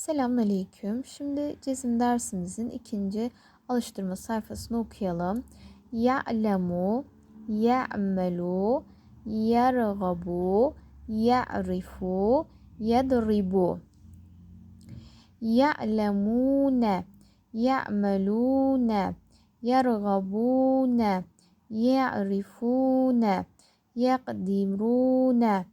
Selamünaleyküm. Şimdi cezim dersimizin ikinci alıştırma sayfasını okuyalım. Ya'lemu, ya'melu, yergabu, ya'rifu, yadribu. Ya'lemune, ya'melune, yergabune, ya'rifune, yaqdirune.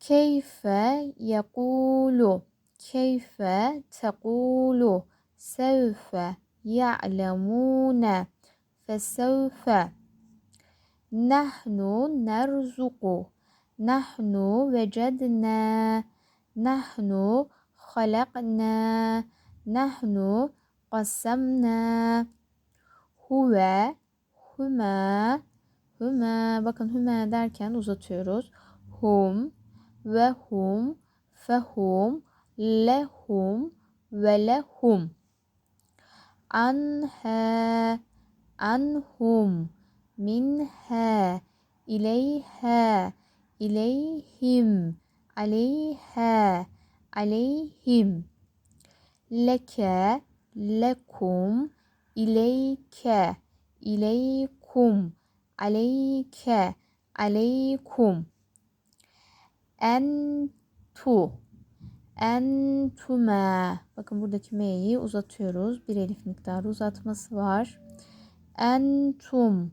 Keyfe yekulu Keyfe tekulu sevfe ya'lemune fesevfe Nahnu nerzuku Nahnu vecedna Nahnu halakna Nahnu qasamna Huve Hüme Hüme Bakın hüme derken uzatıyoruz. Hum ve hum fehum lehum ve lehum anha anhum minha ileyha ileyhim aleyha aleyhim leke lekum ileyke ileykum aleyke aleykum entu entuma bakın buradaki m'yi uzatıyoruz. Bir elif miktarı uzatması var. Entum.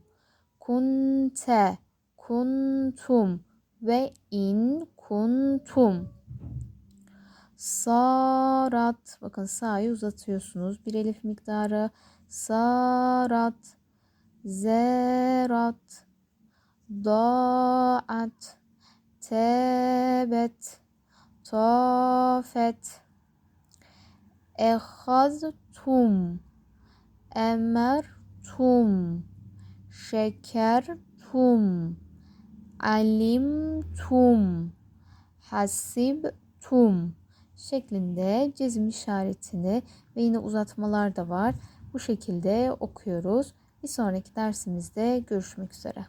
Kunte. Kuntum. Ve in kuntum. Sarat. Bakın sa'yı uzatıyorsunuz. Bir elif miktarı. Sarat. Zerat. Da'at. Tebet tafet ehaztum emertum şekertum alimtum hasibtum şeklinde cezim işaretini ve yine uzatmalar da var. Bu şekilde okuyoruz. Bir sonraki dersimizde görüşmek üzere.